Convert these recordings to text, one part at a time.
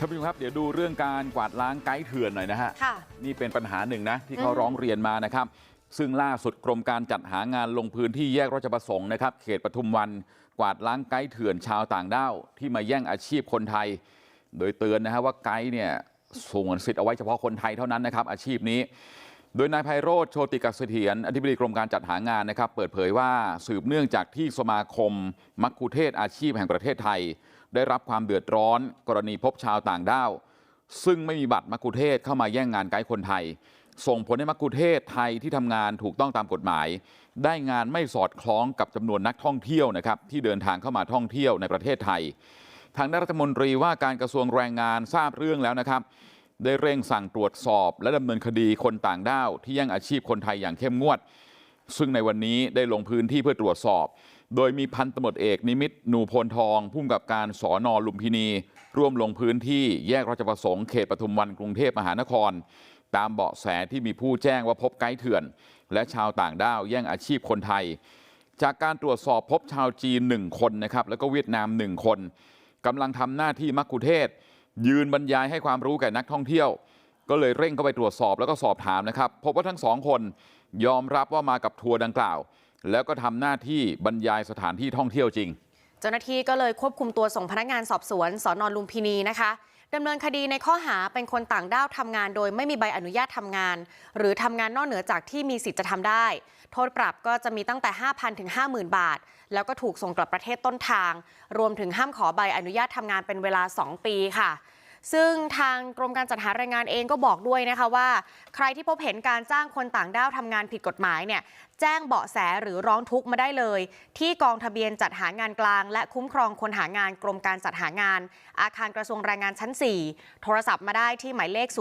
ท่านผู้ชมครับเดี๋ยวดูเรื่องการกวาดล้างไกด์เถื่อนหน่อยนะฮะค่ะนี่เป็นปัญหาหนึ่งนะที่เขาอืมร้องเรียนมานะครับซึ่งล่าสุดกรมการจัดหางานลงพื้นที่แยกราชประสงค์นะครับเขตปทุมวันกวาดล้างไกด์เถื่อนชาวต่างด้าวที่มาแย่งอาชีพคนไทย โดยเตือนนะฮะว่าไกด์เนี่ยส่งสิทธิ์เอาไว้เฉพาะคนไทยเท่านั้นนะครับอาชีพนี้ โดยนายไพโรธโชติกัสเสถียรอธิบดีกรมการจัดหางานนะครับเปิดเผยว่าสืบเนื่องจากที่สมาคมมัคคุเทศอาชีพแห่งประเทศไทยได้รับความเดือดร้อนกรณีพบชาวต่างด้าวซึ่งไม่มีบัตรมัคคุเทศเข้ามาแย่งงานไกด์คนไทย ส่งผลให้มัคคุเทศไทยที่ทำงานถูกต้องตามกฎหมาย ได้งานไม่สอดคล้องกับจำนวนนักท่องเที่ยวนะครับที่เดินทางเข้ามาท่องเที่ยวในประเทศไทย ทางด้านรัฐมนตรีว่าการกระทรวงแรงงานทราบเรื่องแล้วนะครับ ได้เร่งสั่งตรวจสอบและดำเนินคดีคนต่างด้าวที่แย่งอาชีพคนไทยอย่างเข้มงวดซึ่งในวันนี้ได้ลงพื้นที่เพื่อตรวจสอบ โดยมีพันตำรวจเอกนิมิตหนูพลทองผู้กำกับการสอนอลุมพินี ร่วมลงพื้นที่แยกราชประสงค์เขตปทุมวันกรุงเทพมหานคร ตามเบาะแสที่มีผู้แจ้งว่าพบไกด์เถื่อน และชาวต่างด้าวแย่งอาชีพคนไทย จากการตรวจสอบพบชาวจีนหนึ่งคนนะครับแล้วก็เวียดนามหนึ่งคนกำลังทำหน้าที่มักคุเทศ บรรยายให้ความรู้แก่นักท่องเที่ยวก็เลยเร่งเข้าไปตรวจสอบแล้วก็สอบถามนะครับพบว่าทั้งสองคนยอมรับว่ามากับทัวร์ดังกล่าวแล้วก็ทำหน้าที่บรรยายสถานที่ท่องเที่ยวจริงเจ้าหน้าที่ก็เลยควบคุมตัวส่งพนักงานสอบสวนสอนอนลุมพินีนะคะ ดำเนินคดีในข้อหาเป็นคนต่างด้าวทำงานโดยไม่มีใบอนุญาตทำงาน หรือทำงานนอกเหนือจากที่มีสิทธิ์จะทำได้ โทษปรับก็จะมีตั้งแต่ 5,000 ถึง 50,000 บาท แล้วก็ถูกส่งกลับประเทศต้นทาง รวมถึงห้ามขอใบอนุญาตทำงานเป็นเวลา 2 ปีค่ะ ซึ่งทางกรมการจัดหาแรงงานเองก็บอกด้วยนะคะว่า ใครที่พบเห็นการจ้างคนต่างด้าวทำงานผิดกฎหมายเนี่ยแจ้งเบาะแสหรือร้องทุกข์มาได้เลย ที่กองทะเบียนจัดหางานกลาง และคุ้มครองคนหางานกรมการจัดหางาน อาคารกระทรวงแรงงานชั้น 4 โทรศัพท์มาได้ที่หมายเลข 02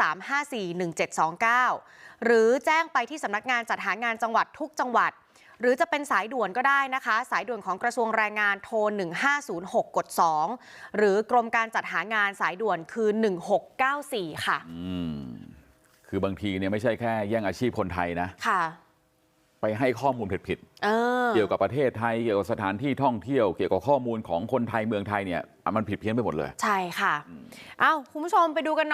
354 1729 หรือแจ้งไปที่สำนักงานจัดหางานจังหวัดทุกจังหวัด หรือจะเป็นสายด่วนก็ได้นะคะ สายด่วนของกระทรวงแรงงานโทร 1506 กด 2 หรือกรมการจัดหางานสายด่วนคือ 1694 ค่ะอืมคือบางทีเนี่ยไม่ใช่แค่แย่งอาชีพคนไทยนะ ค่ะ ไปให้ข้อมูลผิดเออๆเกี่ยวกับประเทศไทย เกี่ยวกับสถานที่ท่องเที่ยว เกี่ยวกับข้อมูลของคนไทยเมืองไทยเนี่ยอะมันผิดเพี้ยนไปหมดเลย ใช่ค่ะ เอ้าคุณผู้ชมไปดูกันหน่อย